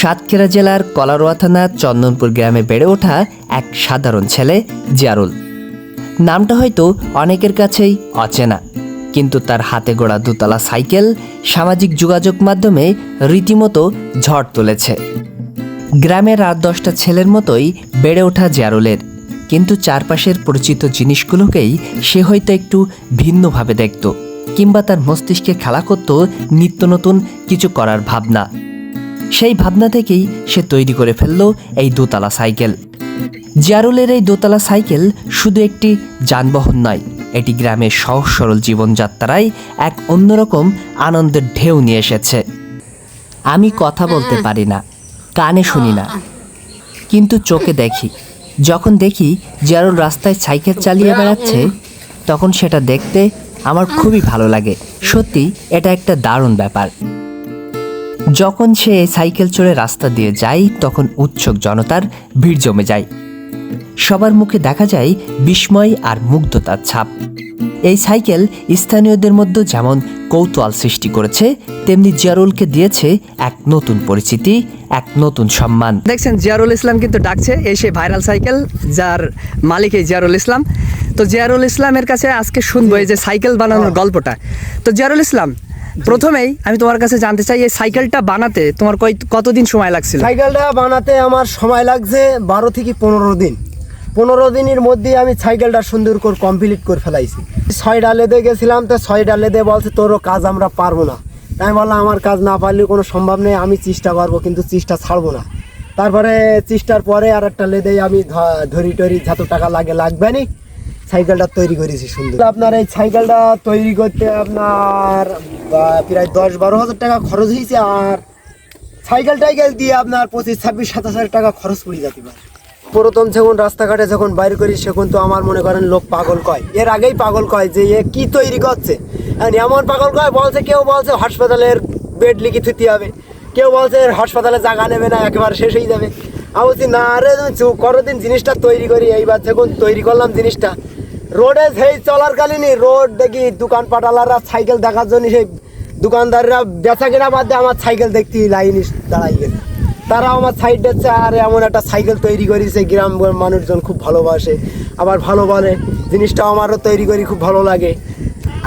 সাতক্ষীরা জেলার কলারোয়া থানার চন্দনপুর গ্রামে বেড়ে ওঠা এক সাধারণ ছেলে, জিয়ারুল। নামটা হয়তো অনেকের কাছেই অচেনা, কিন্তু তার হাতে গড়া দুতলা সাইকেল সামাজিক যোগাযোগ মাধ্যমে রীতিমতো ঝড় তুলেছে। গ্রামের আট দশটা ছেলের মতোই বেড়ে ওঠা জিয়ারুলের, কিন্তু চারপাশের পরিচিত জিনিসগুলোকেই সে হয়তো একটু ভিন্নভাবে দেখত, কিংবা তার মস্তিষ্কে খেলা করত নিত্য নতুন কিছু করার ভাবনা। সেই ভাবনা থেকেই সে তৈরি করে ফেলল এই দোতলা সাইকেল। জিয়ারুলের এই দোতলা সাইকেল শুধু একটি যানবাহন নয়, এটি গ্রামের সহজ সরল জীবনযাত্রায় এক অন্যরকম আনন্দের ঢেউ নিয়ে এসেছে। আমি কথা বলতে পারি না, কানে শুনি না, কিন্তু চোখে দেখি। যখন দেখি জিয়ারুল রাস্তায় সাইকেল চালিয়ে বেড়াচ্ছে, তখন সেটা দেখতে আমার খুবই ভালো লাগে। সত্যি, এটা একটা দারুণ ব্যাপার। যখন সে সাইকেল চড়ে রাস্তা দিয়ে যায় তখন উৎসুক জনতার ভিড় জমে যায়। সবার মুখে দেখা যায় বিস্ময় আর মুগ্ধতার ছাপ। এই সাইকেল স্থানীয়দের মধ্যে যেমন কৌতূহল সৃষ্টি করেছে তেমনি জিয়ারুলকে দিয়েছে এক নতুন পরিচিতি এক নতুন সম্মান। দেখছেন জিয়ারুল ইসলাম কিন্তু ডাকছে এই সেই ভাইরাল সাইকেল যার মালিক এই জিয়ারুল ইসলাম। তো জিয়ারুল ইসলামের কাছে আজকে শুনব এই যে সাইকেল বানানোর গল্পটা। তো জিয়ারুল ইসলাম প্রথমেই আমি তোমার কাছে জানতে চাই এই সাইকেলটা বানাতে তোমার কয় কতদিন সময় লাগছিল? সাইকেলটা বানাতে আমার সময় লাগছে বারো থেকে পনেরো দিন। পনেরো দিনের মধ্যে আমি সাইকেলটা সুন্দর করে কমপ্লিট করে ফেলাইছি। ছয়টা লেদে গেছিলাম তো ছয়টা লেদে বলছে তোরও কাজ আমরা পারব না। তাই আমি বললাম আমার কাজ না পারলে কোনো সম্ভব নেই আমি চেষ্টা করব কিন্তু চেষ্টা ছাড়বো না। তারপরে চেষ্টার পরে আর একটা লেদে আমি ধরি টরি যত টাকা লাগে লাগবে নি। সাইকেলটা তৈরি করেছি সুন্দর। আপনার এই সাইকেলটা তৈরি করতে আপনার প্রায় দশ বারো হাজার টাকা খরচ হয়েছে আর সাইকেল টাইকেল দিয়ে আপনার পঁচিশ ছাব্বিশ সাতাশ হাজার টাকা খরচ পড়ে যেতে পারে। প্রথম যখন রাস্তাঘাটে যখন বাইর করি সেখন তো আমার মনে করেন লোক পাগল কয়। এর আগেই পাগল কয় যে এ কি তৈরি করছে? আর এমন পাগল কয় বলছে কেউ বলছে হাসপাতালের বেড লিখে থুতে হবে। কেউ বলছে হাসপাতালে জায়গা নেবে না একেবারে শেষ হয়ে যাবে। আমি বলছি না রে তুমি করো দিন জিনিসটা তৈরি করি। এইবার যখন তৈরি করলাম জিনিসটা রোডে সেই চলার কালীনই রোড দেখি দোকান পাটালারা সাইকেল দেখার জন্য সেই দোকানদাররা বেচা কেনা বাদ দিয়ে আমার সাইকেল দেখতে লাইন দাঁড়াই গেছে। তারা আমার সাইড দিচ্ছে আর এমন একটা সাইকেল তৈরি করেছে গ্রাম মানুষজন খুব ভালোবাসে আবার ভালো বলে জিনিসটা আমারও তৈরি করি খুব ভালো লাগে।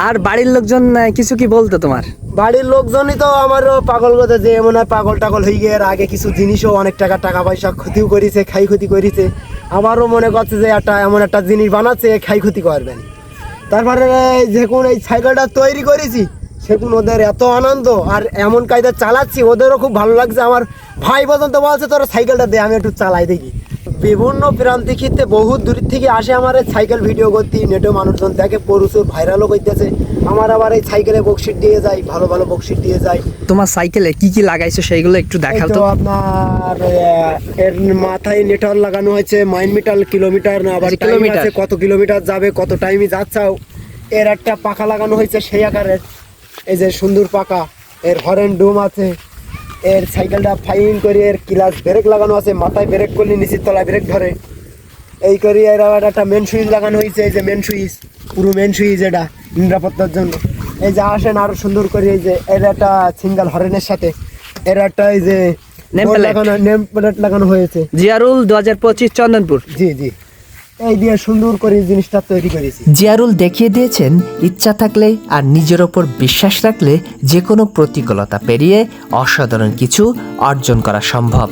আর বাড়ির লোকজন কিছু কি বলতো তোমার? বাড়ির লোকজনই তো আমারও পাগল কথা যে এমন হয় পাগল টাগল হয়ে গিয়ে এর আগে কিছু জিনিসও অনেক টাকা টাকা পয়সা ক্ষতিও করেছে খাই ক্ষতি করেছে। আমারও মনে করছে যে একটা এমন একটা জিনিস বানাচ্ছে খাই ক্ষতি করবেন। তারপরে যখন এই সাইকেলটা তৈরি করেছি সেগুন ওদের এত আনন্দ, আর এমন কায়দা চালাচ্ছি, ওদেরও খুব ভালো লাগছে। আমার ভাই পর্যন্ত বলছে, তোরা সাইকেলটা দে, আমি একটু চালাই দেখি। বিভিন্ন প্রান্তিক ক্ষেত্রে বহু দূর থেকে আসে আমার এই সাইকেল ভিডিও করতে। নেটে মানুষজন দেখে প্রচুর ভাইরালও করতেছে। আমার আবার এই সাইকেলে বকশিট দিয়ে যায় ভালো ভালো বকশিট দিয়ে যায়। তোমার সাইকেলে কি কি লাগাইছো সেইগুলো একটু দেখাও তো। আপনার এর মাথায় নেটওয়ার্ক লাগানো হয়েছে মাইন মিটার কিলোমিটার না আবার আচ্ছা, কিলোমিটার। কত কিলোমিটার যাবে কত টাইমে যাচ্ছাও এর একটা পাকা লাগানো হয়েছে সেই আকারের। এই যে সুন্দর পাকা এর হরেন ডুম আছে। এর সাইকেলটা ফাইন করে এর ক্লাস ব্রেক লাগানো আছে মাথায় ব্রেক করলে নিচের তলায় ব্রেক ধরে। এই করি এর আবার একটা মেন সুইচ লাগানো হয়েছে এই যে মেন সুইচ পুরো মেন সুইচ এটা নিরাপত্তার জন্য। এই যে আসেন আরও সুন্দর করে এই যে এর একটা সিঙ্গেল হরেনের সাথে এর একটা এই যে নেম প্লেট লাগানো হয়েছে। জিয়ারুল দু হাজার পঁচিশ চন্দনপুর। জি জি। এই দিয়ে সুন্দর করে জিনিসটা তৈরি করেছি। জিয়ারুল দেখিয়ে দিয়েছেন, ইচ্ছা থাকলে আর নিজের ওপর বিশ্বাস রাখলে যে কোনো প্রতিকূলতা পেরিয়ে অসাধারণ কিছু অর্জন করা সম্ভব।